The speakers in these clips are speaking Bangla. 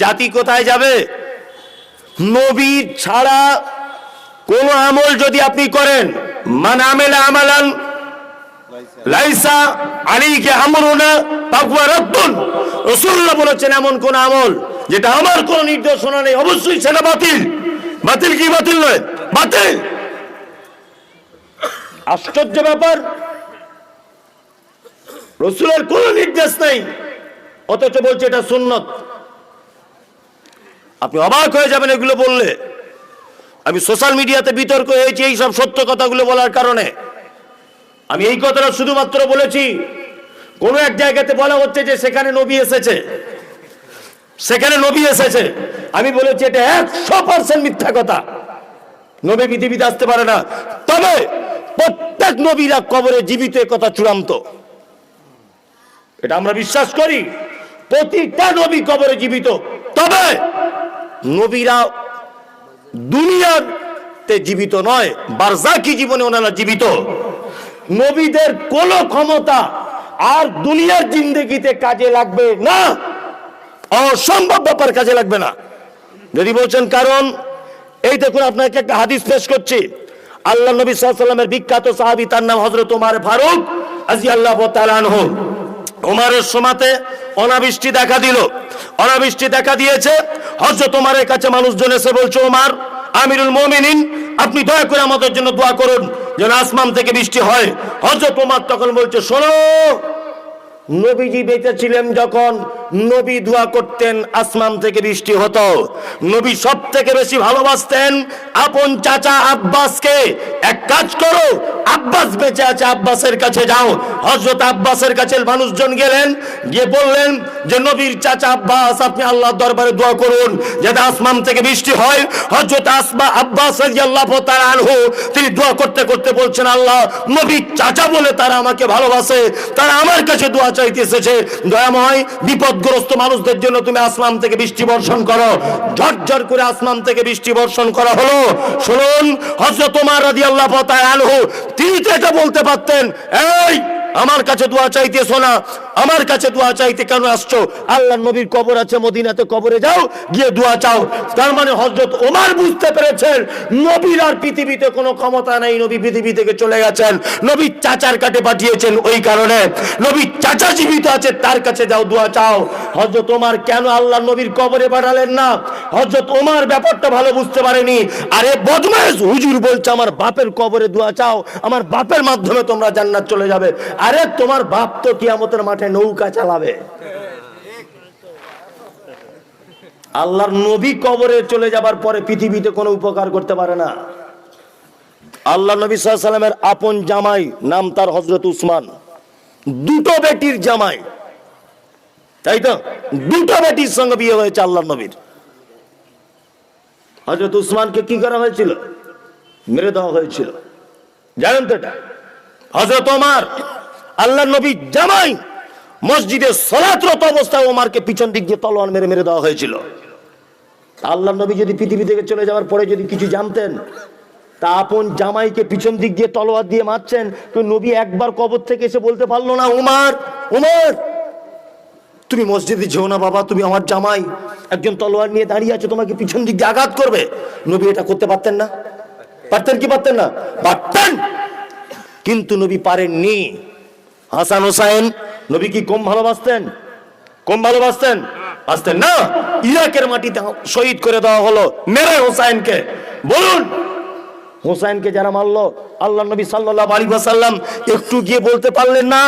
জাতি কোথায় যাবে? নবী ছাড়া কোন আমল যদি আপনি করেন, মান আমেলা আমালান, লাইসা বলেছেন এমন কোন আমল যেটা আমার নেই, অবশ্যই সেটা বাতিল। বাতিল কি বাতিল নয়? বাতিল। আশ্চর্য ব্যাপার। রসুলের কোন নির্দেশ নেই, অথচ বলছে এটা সুন্নত। আপনি অবাক হয়ে যাবেন এগুলো বললে। আমি সোশ্যাল মিডিয়াতে বিতর্ক হয়েছি এই সব সত্য কথাগুলো বলার কারণে। আমি এই কথাটা শুধুমাত্র বলেছি, কোন এক জায়গাতে বলা হচ্ছে যে সেখানে নবী এসেছে। সেখানে নবী এসেছে। আমি বলেছি এটা একশো পার্সেন্ট মিথ্যা কথা। নবী পৃথিবীতে আসতে পারে না। তবে প্রত্যেক নবীরা কবরে জীবিত কথা চূড়ান্ত। এটা আমরা বিশ্বাস করি। প্রতিটা নবী কবরে জীবিত। তবে নবীরা দুনিয়াতে জীবিত নয়, বারজাকি জীবনে ওনারা জীবিত। নবীদের কোনো ক্ষমতা আর দুনিয়ার জিন্দগিতে কাজে লাগবে না। অসম্ভব ব্যাপার, কাজে লাগবে না। যদি বলছেন, কারণ এই দেখুন, আপনাকে একটা হাদিস পেশ করছি। আল্লাহ নবী সাল্লামের বিখ্যাত সাহাবি, তার নাম হজরত ওমার ফারুক আজি আল্লাহ তালানহ ওমারের সমাতে অনাবৃষ্টি দেখা দিল। অনাবৃষ্টি দেখা দিয়েছে। হজরত ওমারের কাছে মানুষজন এসে বলছে, ওমার, আমিরুল মমিনিন, আপনি দয়া করে আমাদের জন্য দোয়া করুন যেন আসমান থেকে বৃষ্টি হয়। হজরত ওমার তখন বলছে, শোনো, নবীজি বেঁচে ছিলেন যখন নবী দোয়া করতেন আসমান থেকে বৃষ্টি হতো। নবী সব থেকে বেশি ভালোবাসতেন আপন চাচা আব্বাসকে। এক কাজ করো আব্বাস বেঁচে আছে, আব্বাসের কাছে যাও। হজরত আব্বাসের কাছে মানুষজন গেলেন, গিয়ে বললেন যে, নবীর চাচা আব্বাস, আপনি আল্লাহর দরবারে দোয়া করুন, যাতে আসমান থেকে বৃষ্টি হয়। হজরত আসমা আব্বাস আল্লাহ তার আনহু, তিনি দোয়া করতে করতে বলছেন, আল্লাহ, নবীর চাচা বলে তারা আমাকে ভালোবাসে, তারা আমার কাছে দোয়া চাইতে এসেছে। দয়াময়, বিপদগ্রস্ত মানুষদের জন্য তুমি আসমান থেকে বৃষ্টি বর্ষণ করো। ঝরঝর করে আসমান থেকে বৃষ্টি বর্ষণ করা হলো। শুনুন হজরত তোমার রাজি আল্লাহ আনহু তিনি তো এটা বলতে পারতেন? এই আমার কাছে দোয়া চাইতে না আমার কাছে দোয়া চাইতে কেন আসছো? আল্লাহ নবীর কবর আছে, মদিনাতে কবরে যাও, গিয়ে দোয়া চাও। তার মানে হজরত ওমার বুঝতে পেরেছেন, নবীর আর পৃথিবীতে কোনো ক্ষমতা নাই, নবী পৃথিবী থেকে চলে গেছেন। নবীর চাচার কাটে পাঠিয়েছেন ওই কারণে। নবীর চাচা জীবিত আছে, তার কাছে যাও, দোয়া চাও। হজরত ওমার, কেন আল্লাহ নবীর কবরে পাঠালেন না? হজরত ওমার ব্যাপারটা ভালো বুঝতে পারেনি। আরে বদমাস হুজুর বলছে, আমার বাপের কবরে দোয়া চাও, আমার বাপের মাধ্যমে তোমরা জান্নাত চলে যাবে। আরে তোমার বাপ তো কিয়ামতের মাঠে নৌকা চালাবে। আল্লাহর নবী কবরে চলে যাবার পরে পৃথিবীতে কোনো উপকার করতে পারে না। আল্লাহ নবী সাল্লামের আপন জামাই নাম তার হজরত উসমান। দুটো বেটির জামাই। তাই তো? দুটো বেটির সঙ্গে বিয়ে হয়েছে আল্লাহ নবীর। হজরত উসমানকে কি করা হয়েছিল? মেরে দেওয়া হয়েছিল। জানেন তো এটা? হজরত ওমার। আল্লাহ নবী জামাই মসজিদে সলাতরত অবস্থায় ওমারকে পিছন দিক দিয়ে তলোয়ার মেরে মেরে দেওয়া হয়েছিল। আল্লাহ নবী যদি পৃথিবী থেকে চলে যাওয়ার পরে যদি কিছু জানতেন, তা আপন জামাইকে পিছন দিক দিয়ে তলোয়ার দিয়ে মারছেন তো নবী একবার কবর থেকে এসে বলতে পারল না উমার উমার তুমি মসজিদে যেও না বাবা, তুমি আমার জামাই, একজন তলোয়ার নিয়ে দাঁড়িয়ে আছো, তোমাকে পিছন দিক দিয়ে আঘাত করবে। নবী এটা করতে পারতেন না। পারতেন কি পারতেন না? পারতেন! কিন্তু নবী পারেননি। হাসান হোসাইন, নবী কি কম ভালোবাসতেন? কম ভালোবাসতেন? আসতেন না। ইরাকের মাটিতে শহীদ করে দেওয়া হলো মেরে হোসাইনকে। বলুন, হোসাইনকে যারা মারলো আল্লাহ নবী সাল্লাহ আলী সাল্লাম একটু গিয়ে বলতে পারলেন না?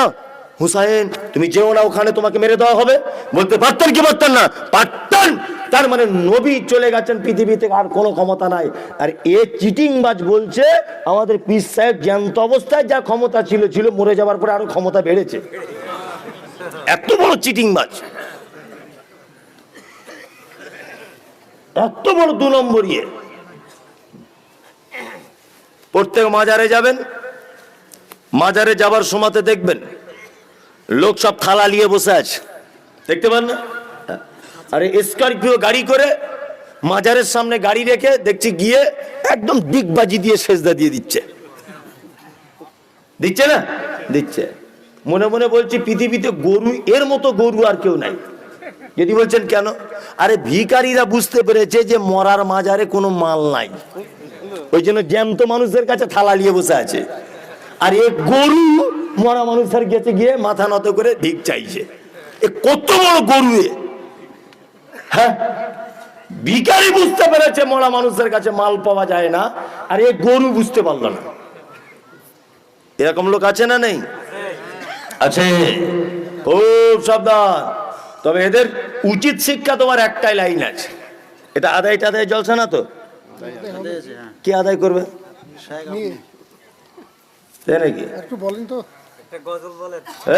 হুসাইন, তুমি যেও না, ওখানে তোমাকে মেরে দেওয়া হবে। বলতে পারতেন কি পারতেন না? পারতেন! তার মানে নবী চলে গেছেন পৃথিবীতে আর কোনো ক্ষমতা নাই। আর এ চিটিংবাজ বলছে, আমাদের পিস সাহেব জ্যান্ত অবস্থায় যা ক্ষমতা ছিল ছিল, মরে যাওয়ার পরে আরও ক্ষমতা বেড়েছে। এত বড় চিটিংবাজ! এত বড় দু নম্বর ইয়ে। প্রত্যেক মাজারে যাবেন, মাজারে যাবার সময়তে দেখবেন লোক সব থালা নিয়ে বসে আছে। দেখতে পান না? আরে স্করপিও গাড়ি করে মাজারের সামনে গাড়ি রেখে দেখছি গিয়ে একদম দিগবাজি দিয়ে সেজদা দিয়ে দিচ্ছে। দিচ্ছে না? দিচ্ছে। মনে মনে বলছি, পৃথিবীতে গরু, এর মতো গরু আর কেউ নাই। যদি বলছেন কেন? আরে ভিখারিরা বুঝতে পেরেছে যে মরার মাজারে কোনো মাল নাই। ওই জন্য জ্যান্ত মানুষদের কাছে থালা নিয়ে বসে আছে। আর এ গরু মরা মানুষের গেছে গিয়ে মাথা নত করে ভিক চাইছে। এ কত বড় গরু এ? হ্যাঁ? ভিখারি বুঝতে পেরেছে মরা মানুষের কাছে মাল পাওয়া যায় না আর এ গরু বুঝতে পারল না। এরকম লোক আছে না নেই? আছে। খুব সাবধান। তবে এদের উচিত শিক্ষা তোমার একটাই লাইন আছে। এটা আদায় টাদায় জলসা না তো? কি আদায় করবে? তাই নাকি? একটু বলেন তো।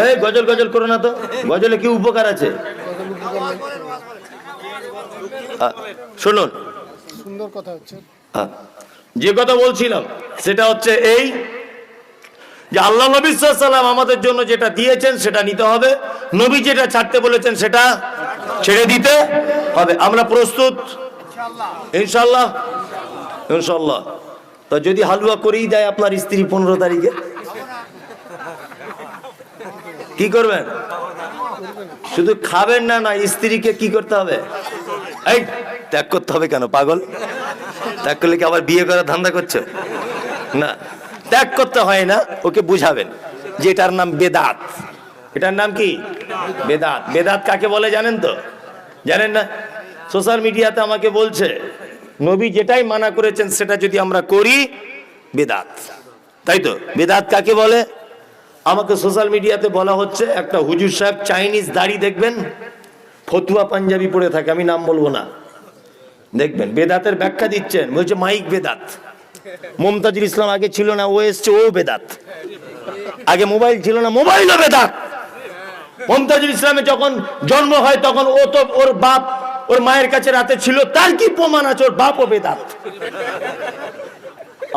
এই গজল গজল করো না তো। গজলে কি উপকার আছে? শুনুন। সুন্দর কথা হচ্ছে। যে কথা বলছিলাম সেটা হচ্ছে এই যে আল্লাহ নবী সাল্লাম আমাদের জন্য যেটা দিয়েছেন সেটা নিতে হবে। নবী যেটা ছাড়তে বলেছেন সেটা ছেড়ে দিতে হবে। আমরা প্রস্তুত? ইনশাল্লাহ ইনশাল্লাহ তো যদি হালুয়া করেই দেয় আপনার স্ত্রী পনেরো তারিখে? কি করবেন? শুধু খাবেন না না, স্ত্রীকে কি করতে হবে? এই, ত্যাগ করতে হবে কেন, পাগল? ত্যাগ করলে কি আবার বিয়ে করার ধান্দা করছ? না, ত্যাগ করতে হয় না, ওকে বুঝাবেন যে এটার নাম বেদাত। এটার নাম কি? বেদাত। বেদাত কাকে বলে জানেন তো? জানেন না? সোশ্যাল মিডিয়াতে আমাকে বলছে, নবী যেটাই মানা করেছেন, সেটা যদি আমরা করি, বেদাত। তাই তো? বেদাত কাকে বলে? আমাকে সোশ্যাল মিডিয়াতে বলা হচ্ছে, একটা হুজুর সাহেব চাইনিজ দাড়ি দেখবেন, ফতুয়া পাঞ্জাবি পরে থাকে, আমি নাম বলব না। দেখবেন, বেদাতের ব্যাখ্যা দিচ্ছেন, বলছে মাইক বেদাত। মমতাজুল ইসলাম আগে ছিল না, ও এসছে, ও বেদাত। আগে মোবাইল ছিল না, মোবাইলও বেদাত। মমতাজুল ইসলামের যখন জন্ম হয়, তখন ও তো ওর বাপ, ওর মায়ের কাছে রাতে ছিল, তার কি প্রমাণ আছে, ওর বাপ ও বেদাত।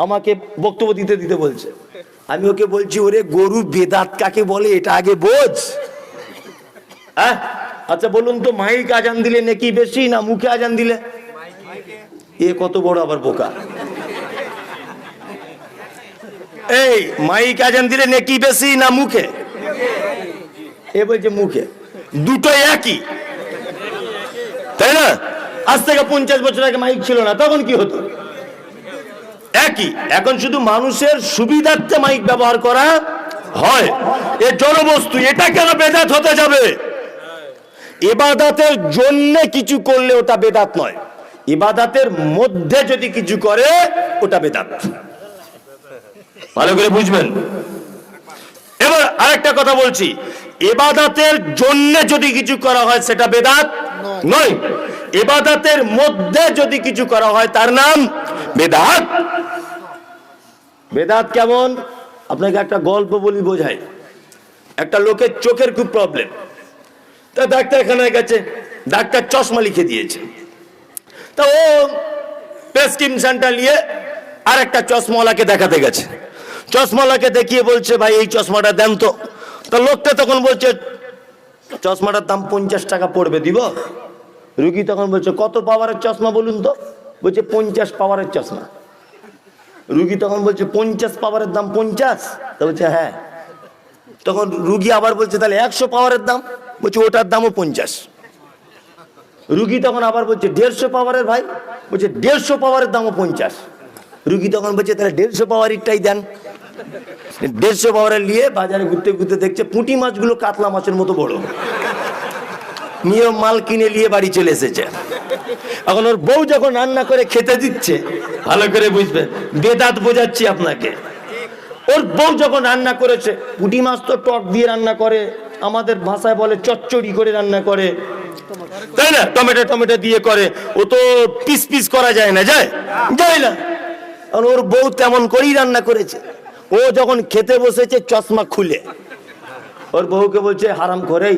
আমাকে বক্তব্য দিতে দিতে বলছে। আমি ওকে বলছি, ওরে গরু বেদাত কাকে বলে? এটা আগে বোঝ। হ্যাঁ? আচ্ছা বলুন তো, মাইক আজান দিলে নাকি বেশি না মুখে আজান দিলে? এ কত বড় আবার বোকা। এই, মাইক আজান দিলে নাকি বেশি না মুখে? এ বলছে মুখে। দুটো একই। তাই না? আজ থেকে পঞ্চাশ বছর আগে মাইক ছিল না, তখন কি হতো? একই এখন শুধু মানুষের সুবিধার্থে মাইক ব্যবহার করা হয়। এ জড়বস্তু এটা কেন বেদাত হতে যাবে? ইবাদাতের জন্য কিছু করলে ওটা বেদাত নয়। ইবাদাতের মধ্যে যদি কিছু করে, ওটা বেদাত। ভালো করে বুঝবেন? এবার আরেকটা কথা বলছি। এবাদাতের জন্য যদি কিছু করা হয়, সেটা বেদাত নয়। এবাদাতের মধ্যে যদি কিছু করা হয়, তার নাম বেদাত। বেদাত কেমন? আপনাকে একটা গল্প বলি, বোঝাই। একটা লোকের চোখের খুব প্রবলেম তা ডাক্তারখানায় গেছে, ডাক্তার চশমা লিখে দিয়েছে। তা ও প্রেসক্রিপশনটা নিয়ে আর একটা চশমাওয়ালাকে দেখাতে গেছে। চশমাওয়ালাকে দেখিয়ে বলছে, ভাই, এই চশমাটা দেন তো। তা লোকটা তখন বলছে, চশমাটার দাম পঞ্চাশ টাকা পড়বে, দিব? রুগী তখন বলছে, কত পাওয়ারের চশমা বলুন তো? বলছে, পঞ্চাশ পাওয়ারের চশমা। রুগী তখন বলছে, পঞ্চাশ পাওয়ারের দাম পঞ্চাশ? তা বলছে হ্যাঁ। তখন রুগী আবার বলছে, তাহলে একশো পাওয়ারের দাম? বলছে, ওটার দামও পঞ্চাশ। রুগী তখন আবার বলছে, দেড়শো পাওয়ারের ভাই? বলছে, দেড়শো পাওয়ারের দামও পঞ্চাশ। রুগী তখন বলছে, তাহলে দেড়শো পাওয়ারেরটাই দেন। দেড়শো পাওয়ারের নিয়ে বাজারে ঘুরতে ঘুরতে দেখছে, পুঁটি মাছগুলো কাতলা মাছের মতো বড়। নিয়ে মাল কিনে নিয়ে বাড়ি চলে এসেছে। এখন ওর বউ যখন রান্না করে খেতে দিচ্ছে, ভালো করে বুঝবেন বেদাত বোঝাচ্ছি আপনাকে। ওর বউ যখন রান্না করেছে, পুঁটি মাছ তো টক দিয়ে রান্না করে, আমাদের ভাষায় বলে চচ্চড়ি করে রান্না করে। তাই না? টমেটো টমেটো দিয়ে করে, ও তো পিস পিস করা যায় না, যায়? যায় না। আর ওর বউ তেমন করেই রান্না করেছে। ও যখন খেতে বসেছে, চশমা খুলে। ওর বউকে বলছে, হারাম করেই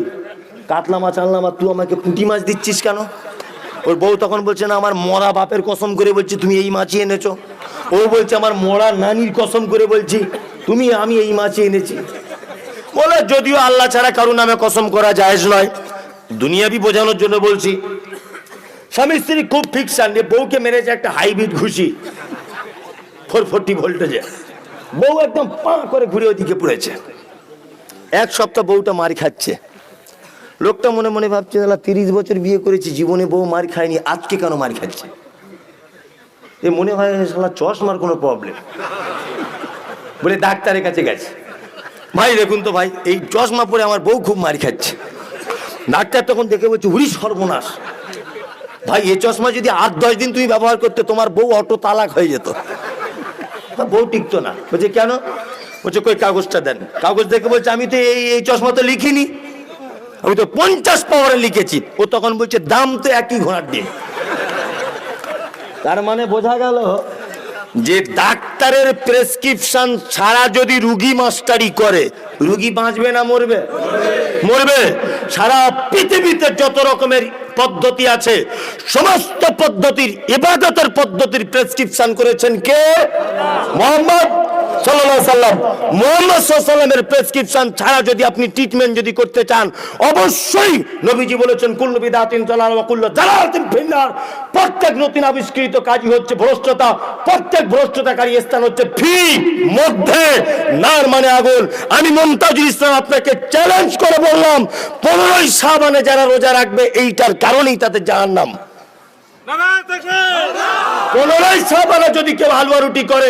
কাতলা মাছ আনলাম আর তুই আমাকে পুঁটি মাছ দিচ্ছিস কেন? ওর বউ তখন বলছে, না, আমার মরা বাপের কসম করে বলছি, তুমি এই মাছই এনেছো। ও বলছে, আমার মরা নানির কসম করে বলছি, তুমি, আমি এই মাছই এনেছি। বলে, যদিও আল্লাহ ছাড়া কারও নামে কসম করা জায়েজ নয়। দুনিয়াবি বোঝানোর জন্য বলছি, স্বামী স্ত্রী খুব ফিকশন যে বউকে মেরেছে একটা হাইব্রিড ঘুষি, ফোর ফোরটি ভোল্টেজে। বউ একদম পা করে ঘুরে ওদিকে পড়েছে। এক সপ্তাহ বউটা মারি খাচ্ছে। লোকটা মনে মনে ভাবছে দাদা তিরিশ বছর বিয়ে করেছি, জীবনে বউ মার খায়নি, আজকে কেন মার খাচ্ছে? এ মনে হয় শালা চশমার কোনো প্রবলেম বলে ডাক্তারের কাছে গেছে। ভাই, দেখুন তো ভাই, এই চশমা পরে আমার বউ খুব মার খাচ্ছে। ডাক্তার তখন দেখে বলছে উড়ি সর্বনাশ। ভাই এই চশমা যদি আট, দশ দিন তুমি ব্যবহার করতে, তোমার বউ অটো তালাক হয়ে যেত। বউ টিকতো না। বলছে, কেন? বলছে, কই, কাগজটা দেন। কাগজ দেখে বলছে, আমি তো এই এই চশমা তো লিখিনি। আমি তো পঞ্চাশ পাওয়ারে লিখেছি। ও তখন বলছে দাম তো একই ঘোড়ার ডিম। তার মানে বোঝা গেল যে ডাক্তারের প্রেসক্রিপশন ছাড়া যদি রুগী মাস্টারি করে রুগী বাঁচবে না মরবে? মরবে। সারা পৃথিবীতে যত রকমের পদ্ধতি আছে সমস্ত পদ্ধতির ইবাদতের পদ্ধতির প্রেসক্রিপশন করেছেন কে? মোহাম্মদ সাল্লাল্লাহু সাল্লাম মোহাম্মদ সাল্লামের প্রেসক্রিপশন ছাড়া যদি আপনি ট্রিটমেন্ট যদি করতে চান অবশ্যই নবীজি বলেছেন কুল্লু বিদাতিন জালাল কুল্লু জালালাতিন ফিন্নার। প্রত্যেক নতুন আবিষ্কৃত কাজই হচ্ছে ভ্রষ্টতা প্রত্যেক ভ্রষ্টতাকারী স্থান হচ্ছে ফি মধ্যে। নার মানে আগুন। আমি মমতাজুল ইসলাম আপনাকে চ্যালেঞ্জ করে বললাম পনেরোই সাবানে যারা রোজা রাখবে এইটার কারণেই তাদের জাহান্নাম। পনেরোই সাবানে যদি কেউ হালুয়া রুটি করে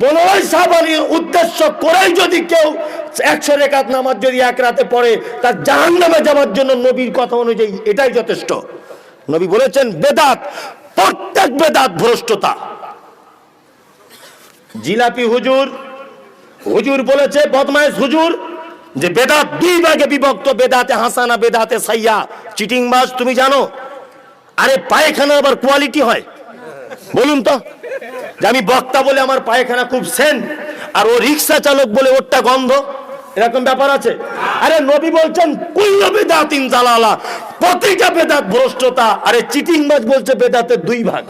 পনেরোই সাবানি উদ্দেশ্য করেই যদি কেউ একশো রেখাত নামাজ যদি এক রাতে পড়ে, তার জাহান নামে যাওয়ার জন্য নবীর কথা অনুযায়ী এটাই যথেষ্ট। নবী বলেছেন, বেদাত, প্রত্যেক বেদাত ভ্রষ্টতা। জিলাপি হুজুর হুজুর বলেছে বদমাইশ হুজুর, যে বেদাত দুই ভাগে বিভক্ত, বেদাতে হাসানা, বেদাতে সাইয়া চিটিং বাস তুমি জানো? আরে পায়খানা আবার কোয়ালিটি হয়। বলুন তো। যে আমি বক্তা বলে আমার পায়খানা খুব সেন, আর ও রিক্সা চালক বলে ওরটা গন্ধ। এরকম ব্যাপার আছে? আরে নবী বলছেন কুল্ল বেদাতিন জালালা প্রতিটা বেদাত ভ্রষ্টতা, আরে চিটিং বাজ বলছে বেদাতের দুই ভাগ।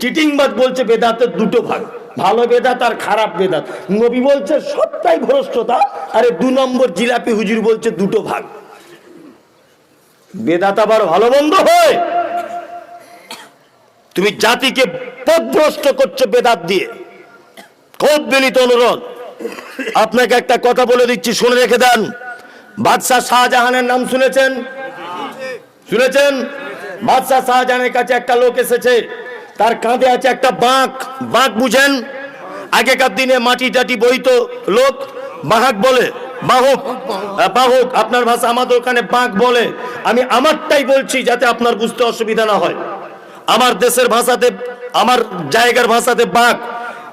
চিটিং বাজ বলছে বেদাতের দুটো ভাগ, ভালো বেদাত আর খারাপ বেদাত। নবী বলছে, সবটাই ভ্রষ্টতা, আরে দু নম্বর জিলাপি হুজুর বলছে দুটো ভাগ। বেদাত আবার ভালো মন্দ হয়? তুমি জাতিকে পথভ্রষ্ট করছ বেদাত দিয়ে। খুব বিনীত অনুরোধ। আপনাকে একটা কথা বলে দিচ্ছি, শুনে রেখে দেন। বাদশাহ শাহজাহানের নাম শুনেছেন? শুনেছেন? বাদশাহ শাহজাহানের কাছে একটা লোক এসেছে, তার কাঁধে আছে একটা বাঁক। বাঁক বুঝেন? আগেকার দিনে মাটি টাটি বইতো লোক বাহাক বলে। বাহক বাহক, আপনার ভাষা আমাদের ওখানে বাঁক বলে। আমি আমারটাই বলছি যাতে আপনার বুঝতে অসুবিধা না হয়। আমার দেশের ভাষাতে, আমার জায়গার ভাষাতে বাঁক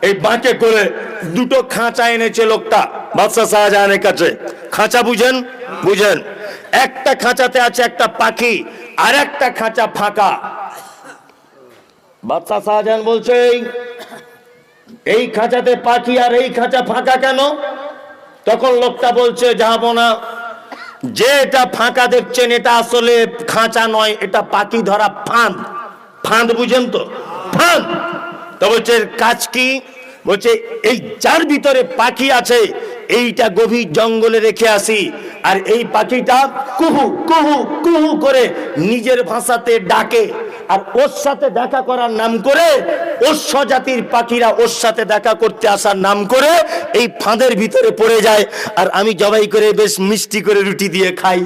এই বাঁকে করে দুটো খাঁচা এনেছে লোকটা, বাদশাহ শাহজাহানের কাছে। খাঁচা বুঝেন? বুঝেন। একটা খাঁচাতে আছে একটা পাখি, আর একটা খাঁচা ফাঁকা। বাদশাহ শাহজাহান বলছে, "এই- এই খাঁচাতে পাখি আর এই খাঁচা ফাঁকা কেন? তখন লোকটা বলছে যাব না যে এটা ফাঁকা দেখছেন, এটা আসলে খাঁচা নয়, এটা পাখি ধরা ফাঁদ। ফাঁদ বুঝেন তো? ফাঁদ। তো বলছে, কাজ কি? বলছে, এই যার ভিতরে পাখি আছে, এইটা গভীর জঙ্গলে রেখে আসি। আর এই পাখিটা কুহু কুহু কুহু করে নিজের ভাষাতে ডাকে। আর ওর সাথে দেখা করার নাম করে ওর স্বজাতির পাখিরা ওর সাথে দেখা করতে আসার নাম করে এই ফাঁদের ভিতরে পড়ে যায়। আর আমি জবাই করে বেশ মিষ্টি করে রুটি দিয়ে খাই।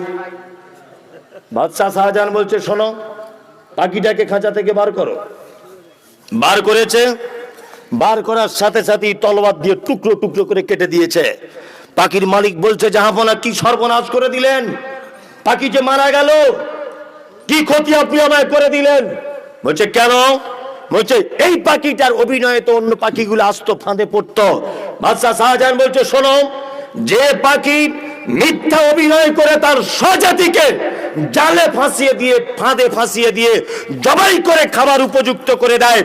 বাদশাহ শাহজাহান বলছে, শোনো পাখিটাকে খাঁচা থেকে বার করো। বার করেছে। বার করার সাথে সাথেই তলবাদ দিয়ে টুকরো টুকরো করে কেটে দিয়েছে। পাখির মালিক বলছে, জাহাপনা কি সর্বনাশ করে দিলেন? পাখি যে মারা গেল, কি ক্ষতি আপনি আমায় করে দিলেন? বলছে, কেন? বলছে, এই পাখিটার অভিনয়ে তো অন্য পাখিগুলো আসতো ফাঁদে পড়তো। বাদশাহ শাহজাহান বলছে, শোনো, যে পাখি মিথ্যা অভিনয় করে তার স্বজাতিকে জালে ফাঁসিয়ে দিয়ে, ফাঁদে ফাঁসিয়ে দিয়ে জবাই করে খাবার উপযুক্ত করে দেয়।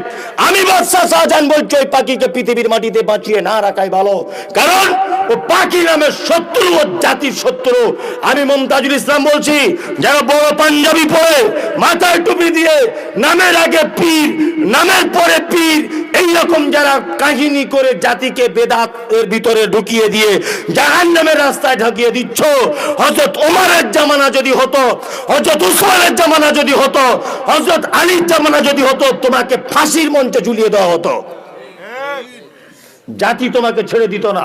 আমি বাদশাহ শাহজাহান বলছি, ওই পাখিকে পৃথিবীর মাটিতে বাঁচিয়ে না রাখাই ভালো। কারণ ও পাখি নামের শত্রু, ও জাতির শত্রু। আমি মমতাজুল ইসলাম বলছি যারা বড় পাঞ্জাবি পরে, মাথায় টুপি দিয়ে, নামের আগে পীর, নামের পরে পীর, এইরকম যারা কাহিনী করে জাতিকে বেদাত এর ভিতরে ঢুকিয়ে দিয়ে জাহান নামের রাস্তায় ঢুকিয়ে দিচ্ছ। হজরত ওমরের জামানা যদি হতো হজরত উসমানের জামানা যদি হতো হজরত আলীর জামানা যদি হতো, তোমাকে ফাঁসির মঞ্চে ঝুলিয়ে দেওয়া হতো। জাতি তোমাকে ছেড়ে দিত না।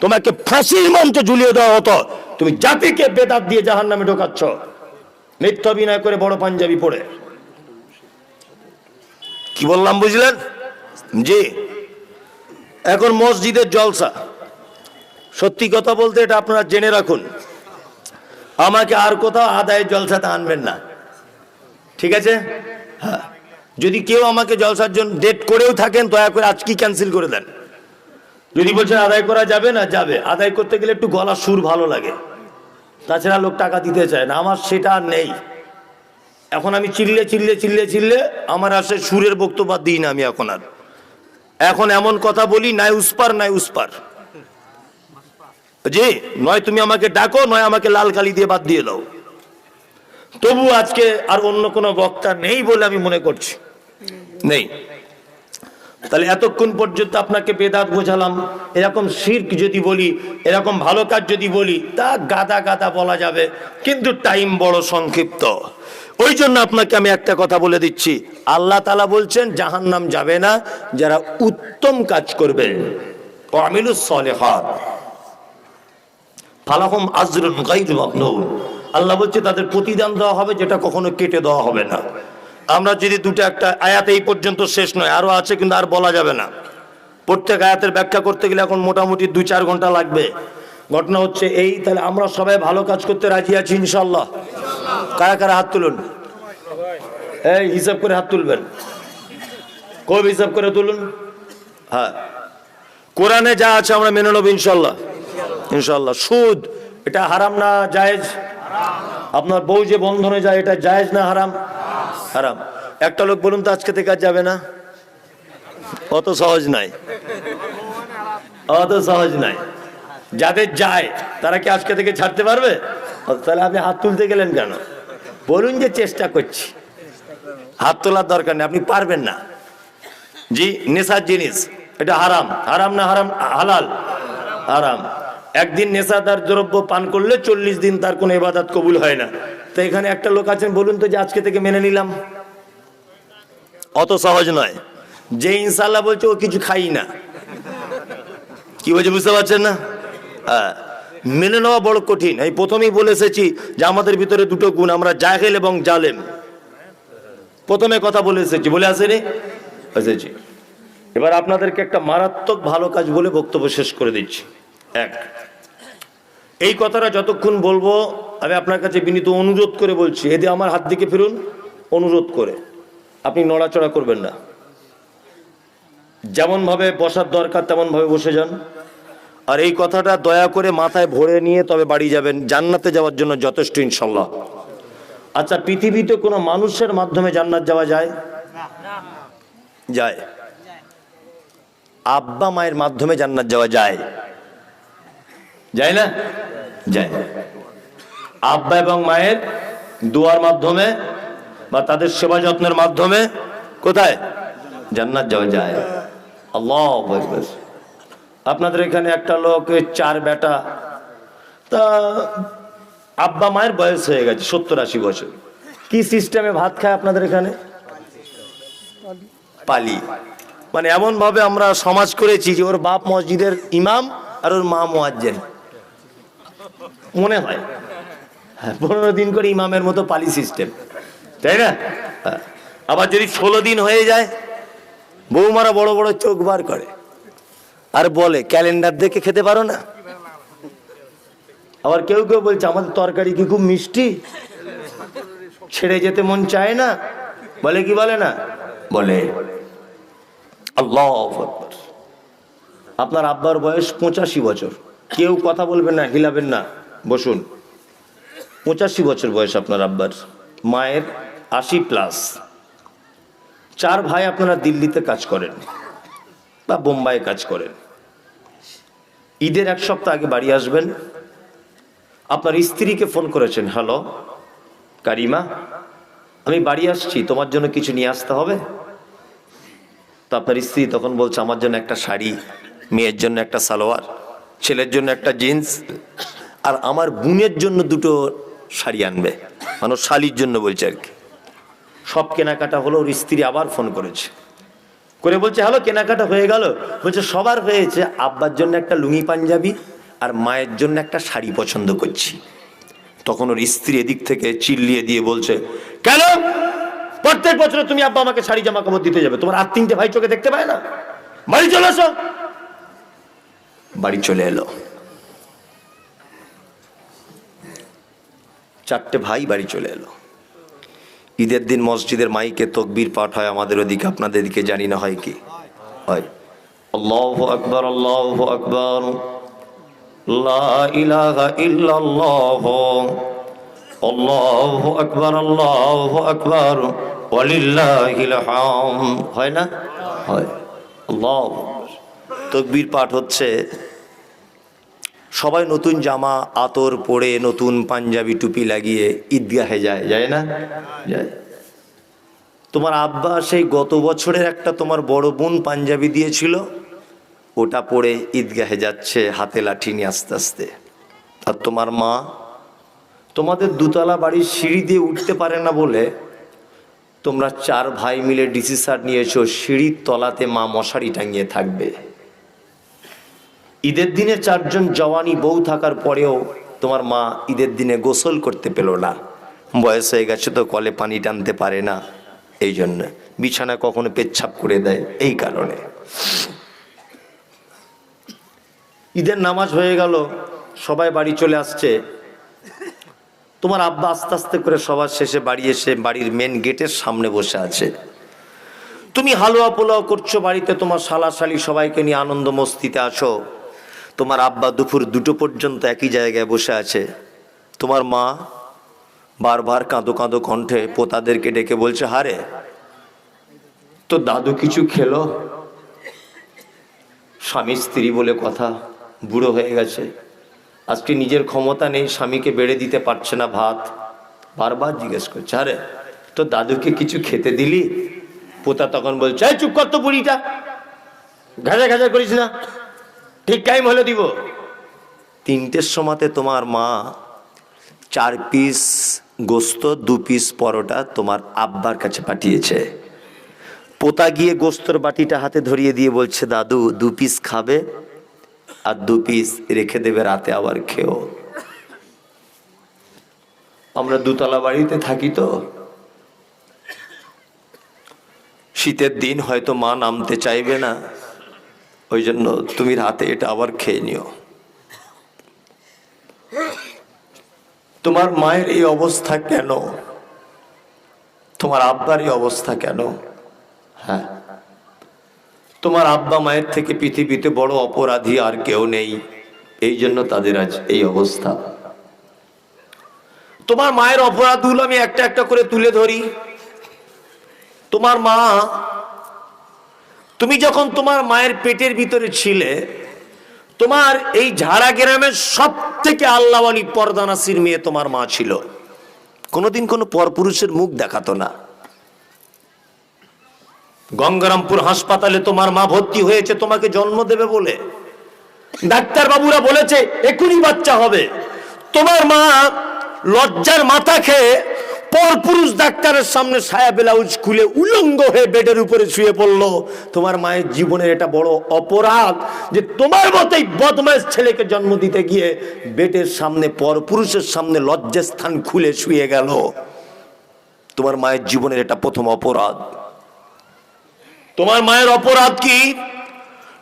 তোমাকে ফাঁসির মঞ্চে ঝুলিয়ে দেওয়া হতো। তুমি জাতিকে বেদাত দিয়ে জাহান নামে ঢোকাচ্ছ। মিথ্য অভিনয় করে বড় পাঞ্জাবি পড়ে কি বললাম বুঝলেন? জি। এখন মসজিদের জলসা। সত্যি কথা বলতে এটা আপনারা জেনে রাখুন। আমাকে আর কোথাও আদায়ের জলসাতে আনবেন না। ঠিক আছে? হ্যাঁ। যদি কেউ আমাকে জলসার জন্য ডেট করেও থাকেন, দয়া করে আজকেই ক্যান্সেল করে দেন। যদি বলছেন আদায় করা যাবে না, যাবে। আদায় করতে গেলে একটু গলার সুর ভালো লাগে। তাছাড়া লোক টাকা দিতে চায় না। আমার সেটা নেই। এখন আমি চিল্লে চিল্লে চিল্লে চিল্লে আমার আসে সুরের বক্তব্য দিই না আমি এখন আর। এখন এমন কথা বলি, নাই উসপার নাই উসপার জি, নয় তুমি আমাকে ডাকো, নয় আমাকে লাল কালি দিয়ে বাদ দিয়ে দাও। তবু আজকে আর অন্য কোনো বক্তা নেই বলে আমি মনে করছি। নেই। তাহলে এতক্ষণ পর্যন্ত আপনাকে বেদাত বোঝালাম, এরকম শির্ক যদি বলি, এরকম ভালো কাজ যদি বলি, তা গাদা গাদা বলা যাবে, কিন্তু টাইম বড় সংক্ষিপ্ত। ওই জন্য আপনাকে আমি একটা কথা বলে দিচ্ছি। আল্লাহ তালা বলছেন, জাহান্নাম যাবে না, যারা উত্তম কাজ করবে ও আমিলুস সলেহাত। ফালাহম আজরুল গাইরু মামনুন আল্লাহ বলছে, তাদের প্রতিদান দেওয়া হবে, যেটা কখনো কেটে দেওয়া হবে না। আমরা যদি দুটো একটা আয়াত এই পর্যন্ত শেষ নয়, আরও আছে কিন্তু আর বলা যাবে না। প্রত্যেক আয়াতের ব্যাখ্যা করতে গেলে এখন মোটামুটি দুই চার ঘণ্টা লাগবে। ঘটনা হচ্ছে এই, তাহলে আমরা সবাই ভালো কাজ করতে রাজি আছি ইনশাল্লাহ কারা কারা হাত তুলুন? এই, হিসাব করে হাত তুলবেন। কবে হিসাব করে তুলুন? হ্যাঁ। কোরআনে যা আছে আমরা মেনে নেব ইনশাল্লাহ ইনশাল্লাহ সুদ, এটা হারাম না, জায়েজ? আপনার বউ যে বন্ধনে যায়, এটা জায়েজ না হারাম? হারাম। একটা লোক বলুন তো, আজকে থেকে আর যাবে না? অত সহজ নাই। অত সহজ নাই। যাদের যায়, তারা কি আজকে থেকে ছাড়তে পারবে? তাহলে আপনি হাত তুলতে গেলেন কেন? বলুন যে চেষ্টা করছি। হাত তোলার দরকার নেই, আপনি পারবেন না। জি, নেশার জিনিস, এটা হারাম। হারাম না হারাম, হালাল। হারাম। একদিন নেশাদার দ্রব্য পান করলে চল্লিশ দিন তার কোনো ইবাদত কবুল হয় না। তো এখানে একটা লোক আছেন, বলুন তো যে আজকে থেকে মেনে নিলাম। অত সহজ নয়। যে ইনশাল্লাহ বলছে ও কিছু খাই না। কি বলছে বুঝতে পারছেন না? হ্যাঁ মেনে নেওয়া বড় কঠিন। এই প্রথমেই বলে এসেছি যে আমাদের ভিতরে দুটো গুণ, আমরা জাহেল এবং জালেম। প্রথমে কথা বলে এসেছি, বলে আসেনি? এসেছি। এবার আপনাদেরকে একটা মারাত্মক ভালো কাজ বলে বক্তব্য শেষ করে দিচ্ছি। এক। এই কথাটা যতক্ষণ বলব, আমি আপনার কাছে বিনীত অনুরোধ করে বলছি, এদি আমার হাত দিকে ফিরুন অনুরোধ করে। আপনি নড়াচড়া করবেন না। যেমন ভাবে বসার দরকার তেমন ভাবে বসে যান। আর এই কথাটা দয়া করে মাথায় ভরে নিয়ে তবে বাড়ি যাবেন। জান্নাতে যাওয়ার জন্য যথেষ্ট, ইনশাল্লাহ। আচ্ছা পৃথিবীতে কোনো মানুষের মাধ্যমে জান্নাত যাওয়া যায়? যায়। আব্বা মায়ের মাধ্যমে জান্নাত যাওয়া যায়। যায় না? যায়। আব্বা এবং মায়ের দুয়ার মাধ্যমে বা তাদের সেবা যত্নের মাধ্যমে কোথায়? জান্নাত যাওয়া যায়। আল্লাহ। আপনাদের এখানে একটা লোক চার বেটা, তা আব্বা মায়ের বয়স হয়ে গেছে, সত্তর আশি বছর। কি সিস্টেমে ভাত খায় আপনাদের এখানে? পালি। মানে এমন ভাবে আমরা সমাজ করেছি যে ওর বাপ মসজিদের ইমাম আর ওর মা মোয়াজ্জেন। মনে হয়। হ্যাঁ, পনেরো দিন করে ইমামের মতো পালি সিস্টেম তাই না? হ্যাঁ। আবার যদি ষোলো দিন হয়ে যায় বৌমারা বড় বড় চোখ বার করে। আর বলে ক্যালেন্ডার দেখে খেতে পারো না? আবার কেউ কেউ বলছে আমাদের তরকারি কি খুব মিষ্টি? ছেড়ে যেতে মন চায় না? বলে কি বলে না? বলে আপনার আব্বার বয়স পঁচাশি বছর। কেউ কথা বলবেন না হিলাবেন না। বসুন। পঁচাশি বছর বয়স আপনার আব্বার। মায়ের আশি প্লাস চার ভাই আপনারা দিল্লিতে কাজ করেন বা বোম্বাইয়ে কাজ করেন। ঈদের এক সপ্তাহ আগে বাড়ি আসবেন। আপনার স্ত্রীকে ফোন করেছেন হ্যালো কারিমা, আমি বাড়ি আসছি, তোমার জন্য কিছু নিয়ে আসতে হবে? তো আপনার স্ত্রী তখন বলছে, আমার জন্য একটা শাড়ি, মেয়ের জন্য একটা সালোয়ার, ছেলের জন্য একটা জিন্স আর আমার বোনের জন্য দুটো শাড়ি আনবে। মানে শালির জন্য বলছে আর কি। সব কেনাকাটা হলো, ওর স্ত্রী আবার ফোন করেছে। করে বলছে, হ্যালো, কেনাকাটা হয়ে গেল? বলছে, সবার হয়েছে। আব্বার জন্য একটা লুঙ্গি পাঞ্জাবি আর মায়ের জন্য একটা শাড়ি পছন্দ করছি। তখন ওর স্ত্রী এদিক থেকে চিল্লিয়ে দিয়ে বলছে, কেন? প্রত্যেক বছর তুমি আব্বা আমাকে শাড়ি জামা কাপড় দিতে যাবে। তোমার আর তিনটে ভাই চোখে দেখতে পায় না? বাড়ি চলে আসো বাড়ি চলে এলো। চারটে ভাই বাড়ি চলে এলো। ঈদের দিন মসজিদের মাইকে তকবির পাঠ হয়, আমাদের ওদিকে, আপনাদের দিকে জানি না হয় কি? হয়। আল্লাহ আকবর আল্লাহ আকবর। আল্লাহু আকবার আল্লাহু আকবার। হয় না? হয়। আল্লাহ তকবীর পাঠ হচ্ছে সবাই নতুন জামা, আতর পরে নতুন পাঞ্জাবি টুপি লাগিয়ে ঈদগাহে যায় যায় না? যায়। তোমার আব্বা সেই গত বছরের একটা তোমার বড় বোন পাঞ্জাবি দিয়েছিল, ওটা পরে ঈদগাহে যাচ্ছে হাতে লাঠি নিয়ে আস্তে আস্তে। আর তোমার মা? তোমাদের দুতলা বাড়ির সিঁড়ি দিয়ে উঠতে পারে না বলে তোমরা চার ভাই মিলে ডিসিশন নিয়েছো, সিঁড়ির তলাতে মা মশারি টাঙিয়ে থাকবে। ঈদের দিনে চারজন জওয়ানি বউ থাকার পরেও তোমার মা ঈদের দিনে গোসল করতে পেল না। বয়স হয়ে গেছে তো কলে পানি টানতে পারে না। এই জন্য বিছানা কখনো পেচ্ছাপ করে দেয় এই কারণে। ঈদের নামাজ হয়ে গেল, সবাই বাড়ি চলে আসছে। তোমার আব্বা আস্তে আস্তে করে সবার শেষে বাড়ি এসে বাড়ির মেন গেটের সামনে বসে আছে। তুমি হালুয়া পোলাও করছ বাড়িতে, তোমার শালা শালি সবাইকে নিয়ে আনন্দ মস্তিতে আছো। তোমার আব্বা দুপুর দুটো পর্যন্ত একই জায়গায় বসে আছে। তোমার মা বারবার কাঁদো কাঁদো কণ্ঠে পোতাদেরকে ডেকে বলছে, হারে তো দাদু কিছু খেলো? স্বামী স্ত্রী বলে কথা, বুড়ো হয়ে গেছে। আজকে নিজের ক্ষমতা নেই, স্বামীকে বেড়ে দিতে পারছে না ভাত। বারবার জিজ্ঞেস করছে আরে তো দাদুকে কিছু খেতে দিলি? পোতা তখন বলছে, "এই চুপ কর তো বুড়িটা। ঘাজা ঘাজা করিস না। ঠিক টাইম হলে দিব। তিনটের সময়তে তোমার মা চার পিস গোস্ত, দু পিস পরোটা তোমার আব্বার কাছে পাঠিয়েছে। পোতা গিয়ে গোস্তর বাটিটা হাতে ধরিয়ে দিয়ে বলছে, দাদু, দু পিস খাবে আর দু পিস রেখে দেবে রাতে আবার খেও। আমরা দুতলা বাড়িতে থাকি তো। শীতের দিন হয়তো মা নামতে চাইবে না। ওই জন্য তুমি রাতে এটা আবার খেয়ে নিও। তোমার মায়ের এই অবস্থা কেন? তোমার আব্বার এই অবস্থা কেন? হ্যাঁ। তোমার আব্বা মায়ের থেকে পৃথিবীতে বড় অপরাধী আর কেউ নেই। এই জন্য তাদের আজ এই অবস্থা। তোমার মায়ের অপরাধগুলো আমি একটা একটা করে তুলে ধরি। তোমার মা তুমি যখন তোমার মায়ের পেটের ভিতরে ছিলে, তোমার এই ঝাড়া গ্রামের সব থেকে আল্লাহওয়ালি পর্দানাসির মেয়ে তোমার মা ছিল। কোনোদিন কোনো পরপুরুষের মুখ দেখাতো না। গঙ্গারামপুর হাসপাতালে তোমার মা ভর্তি হয়েছে, তোমাকে জন্ম দেবে বলে। ডাক্তার বাবুরা বলেছে এখনই বাচ্চা হবে। তোমার মা লজ্জার মাথা খেয়ে পরপুরুষ ডাক্তারের সামনে সায়া ব্লাউজ খুলে উলঙ্গ হয়ে বেডের উপরে শুয়ে পড়ল। তোমার মায়ের জীবনের এটা বড় অপরাধ যে তোমার মতোই বদমাস ছেলেকে জন্ম দিতে গিয়ে বেডের সামনে, পরপুরুষের সামনে লজ্জাস্থান খুলে শুয়ে গেল। তোমার মায়ের জীবনের এটা প্রথম অপরাধ। তোমার মায়ের অপরাধ কি?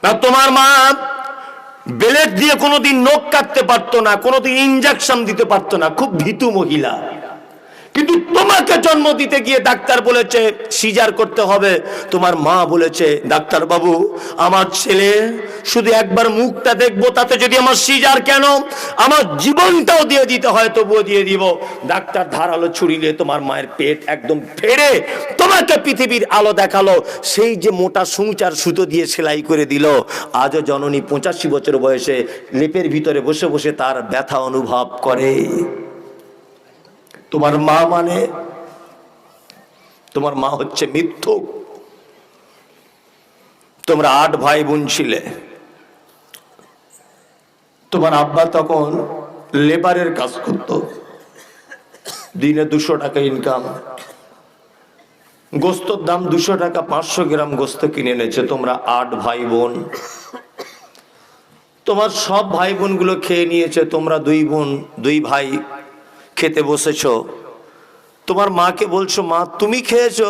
না, তোমার মা বেলেট দিয়ে কোনোদিন নখ কাটতে পারতো না, কোনোদিন ইঞ্জেকশন দিতে পারতো না। খুব ভীতু মহিলা। কিন্তু তোমাকে জন্ম দিতে গিয়ে ডাক্তার বলেছে, সিজার করতে হবে। তোমার মা বলেছে, ডাক্তার বাবু, আমার ছেলে শুধু একবার মুখটা দেখব, তাতে যদি আমার সিজার কেন? আমার জীবনটাও দিয়ে দিতে হয়, তবুও দিয়ে দিব। ডাক্তার ধারালো ছুরি নিয়ে তোমার মায়ের পেট একদম ফেড়ে তোমাকে পৃথিবীর আলো দেখাল। সেই যে মোটা সুঁচার সুতো দিয়ে সেলাই করে দিল, আজও জননী পঁচাশি বছর বয়সে লেপের ভিতরে বসে বসে তার ব্যথা অনুভব করে। তোমার মা মানে? তোমার মা হচ্ছে মিথ্যুক। তোমরা আট ভাই বোন ছিলে। তোমার আব্বা তখন লেবারের কাজ করত। দিনে দুশো টাকা ইনকাম গোস্তর দাম দুশো টাকা, পাঁচশো গ্রাম গোস্ত কিনে এনেছে। তোমরা আট ভাই বোন তোমার সব ভাই বোনগুলো খেয়ে নিয়েছে। তোমরা দুই বোন, দুই ভাই। খেতে বসেছো? তোমার মাকে বলছো, মা, তুমি খেয়েছো?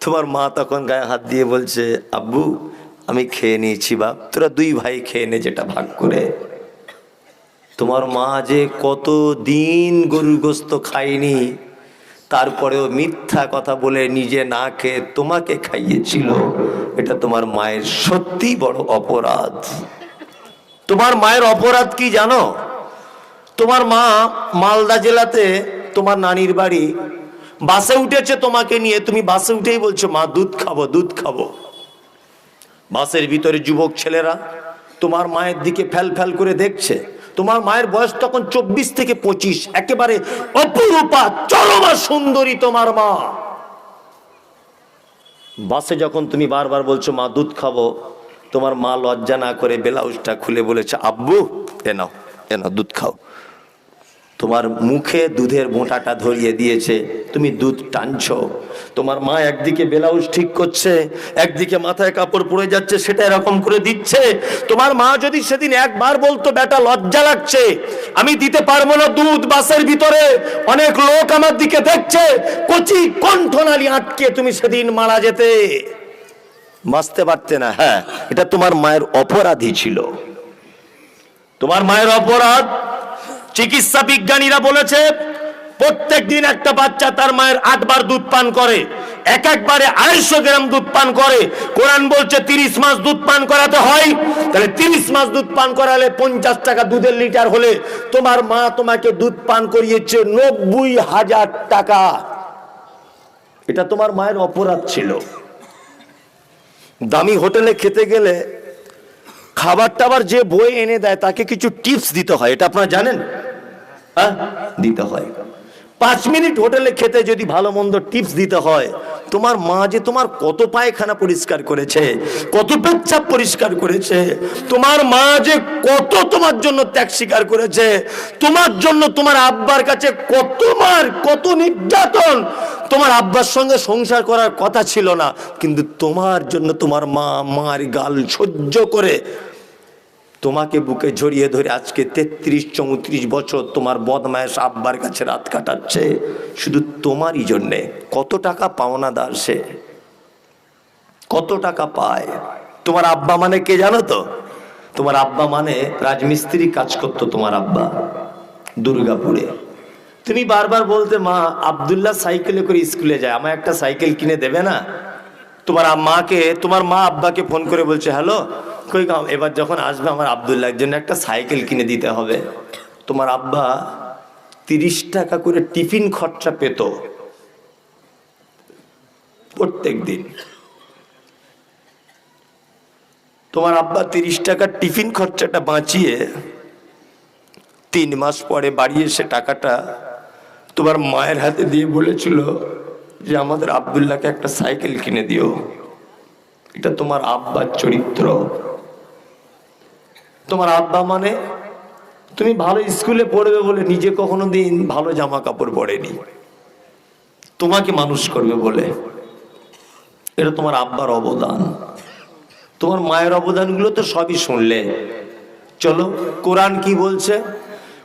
তোমার মা তখন গায়ে হাত দিয়ে বলছে, আব্বু, আমি খেয়ে নিয়েছি বাপ। তোরা দুই ভাই খেয়ে নে যেটা ভাগ করে। তোমার মা যে কত দিন গরুর গোস্ত খায়নি, তারপরেও মিথ্যা কথা বলে নিজে না খেয়ে তোমাকে খাইয়েছিল, এটা তোমার মায়ের সত্যি বড় অপরাধ। তোমার মায়ের অপরাধ কি জানো? তোমার মা মালদা জেলাতে তোমার নানির বাড়ি। বাসে উঠেছে তোমাকে নিয়ে, তুমি বাসে উঠেই বলছো, মা, দুধ খাব দুধ খাব। বাসের ভিতরে যুবক ছেলেরা তোমার মায়ের দিকে ফ্যাল ফ্যাল করে দেখছে। তোমার মায়ের বয়স তখন চব্বিশ থেকে পঁচিশ। একেবারে অপরূপা, চরমা সুন্দরী তোমার মা। বাসে যখন তুমি বারবার বলছো, মা, দুধ খাব, তোমার মা লজ্জা না করে ব্লাউজটা খুলে বলেছে, আব্বু, এ নাও এ নাও, দুধ খাও। তোমার মুখে দুধের মোটাটা ধরিয়ে দিয়েছে, তুমি দুধ টানছো। তোমার মা একদিকে ব্লাউজ ঠিক করছে, একদিকে মাথায় কাপড় পরে যাচ্ছে, সেটা এরকম করে দিচ্ছে। তোমার মা যদি সেদিন একবার বলতো, বেটা, লজ্জা লাগছে, আমি দিতে পারব না দুধ বাসের ভিতরে। অনেক লোক আমার দিকে দেখছে, কচি কণ্ঠনালী আটকে তুমি সেদিন মারা যেতে। বাঁচতে পারতে না হ্যাঁ এটা তোমার মায়ের অপরাধী ছিল। তোমার মায়ের অপরাধ চিকিৎসা বিজ্ঞানীরা বলেছে, প্রত্যেক দিন একটা বাচ্চা তার মায়ের আটবার দুধ পান করে, এক একবারে আড়াইশো গ্রাম দুধ পান করে। কোরআন বলছে, তিরিশ মাস দুধ পান করাতে হয়। তাহলে তিরিশ মাস দুধ পান করালে পঞ্চাশ টাকা দুধের লিটার হলে তোমার মা তোমাকে দুধ পান করিয়েছে নব্বই হাজার টাকা। এটা তোমার মায়ের অপরাধ ছিল। দামি হোটেলে খেতে গেলে খাবার টাবার যে বই এনে দেয়, তাকে কিছু টিপস দিতে হয়, এটা আপনারা জানেন? হ্যাঁ? দিতে হয়। পাঁচ মিনিট হোটেলে খেতে যদি ভালো মন্দ টিপস দিতে হয়, তোমার মা যে তোমার কত পায়খানা পরিষ্কার করেছে, কত পেচ্ছাপ পরিষ্কার করেছে, তোমার মা যে কত তোমার জন্য ত্যাগ স্বীকার করেছে, তোমার জন্য তোমার আব্বার কাছে কত মার, কত নির্যাতন, তোমার আব্বার সঙ্গে সংসার করার কথা ছিল না, কিন্তু তোমার জন্য তোমার মা মার গাল সহ্য করে তোমাকে বুকে জড়িয়ে ধরে আজকে তেত্রিশ, চৌত্রিশ বছর তোমার বদমায়েশ আব্বার কাছে রাত কাটাচ্ছে। শুধু তোমারই জন্যে কত টাকা পাওনাদার সে? কত টাকা পায়? তোমার আব্বা মানে কে জানো তো? তোমার আব্বা মানে রাজমিস্ত্রি কাজ করতো তোমার আব্বা দুর্গাপুরে। তুমি বারবার বলতে, মা, আব্দুল্লাহ সাইকেলে করে স্কুলে যায়। আমায় একটা সাইকেল কিনে দেবে না? তোমার মাকে তোমার মা আব্বাকে ফোন করে বলছে, হ্যালো, কই এবার যখন আসবে আমার আবদুল্লাহর জন্য একটা সাইকেল কিনে দিতে হবে। তোমার আব্বা তিরিশ টাকা করে টিফিন খরচা পেত প্রত্যেক দিন তোমার আব্বা তিরিশ টাকার টিফিন খরচাটা বাঁচিয়ে তিন মাস পরে বাড়ি এসে টাকাটা তোমার মায়ের হাতে দিয়ে বলেছিল যে আমাদের আবদুল্লাহকে একটা সাইকেল কিনে দিও। এটা তোমার আব্বার চরিত্র। তোমার আব্বা মানে তুমি ভালো স্কুলে পড়বে বলে নিজে কখনো দিন ভালো জামা কাপড় পরেনি। তোমাকে মানুষ করবে বলে। এটা তোমার আব্বার অবদান। তোমার মায়ের অবদানগুলো তো সবই শুনলে। চলো, কোরআন কি বলছে?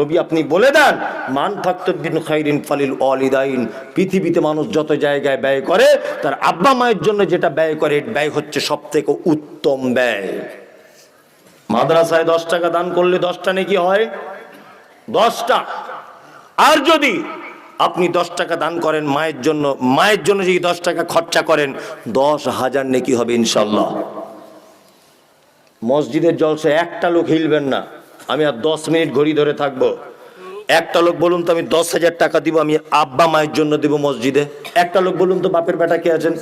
নবী আপনি বলে দেন, মান ফাক্তবিন খাইরিন ফালিল অলিদাইন পৃথিবীতে মানুষ যত জায়গায় ব্যয় করে, তার আব্বা মায়ের জন্য যেটা ব্যয় করে ব্যয় হচ্ছে সব থেকে উত্তম ব্যয়। মাদ্রাসায় দশ টাকা দান করলে দশটা নাকি হয়? দশটা। আর যদি আপনি দশ টাকা দান করেন মায়ের জন্য মায়ের জন্য যদি দশ টাকা খরচা করেন, দশ হাজার নাকি হবে ইনশাল্লাহ মসজিদের জলসে একটা লোক হিলবেন না। আমি আর দশ মিনিট ঘড়ি ধরে থাকব। একটা লোক বলুন তো আমি দশ হাজার টাকা দিব, আমি আব্বা মায়ের জন্য দিব মসজিদে। একটা লোক বলুন তো বাপের বেটা কে আছেন?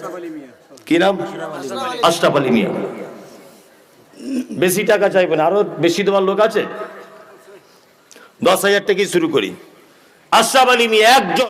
কি নাম? আশরাফ আলী মিয়া। বেশি টাকা চাইবেন, আরও বেশি দেওয়ার লোক আছে? দশ হাজার টাকাই শুরু করি। আশরাফ আলী মিয়া, একজন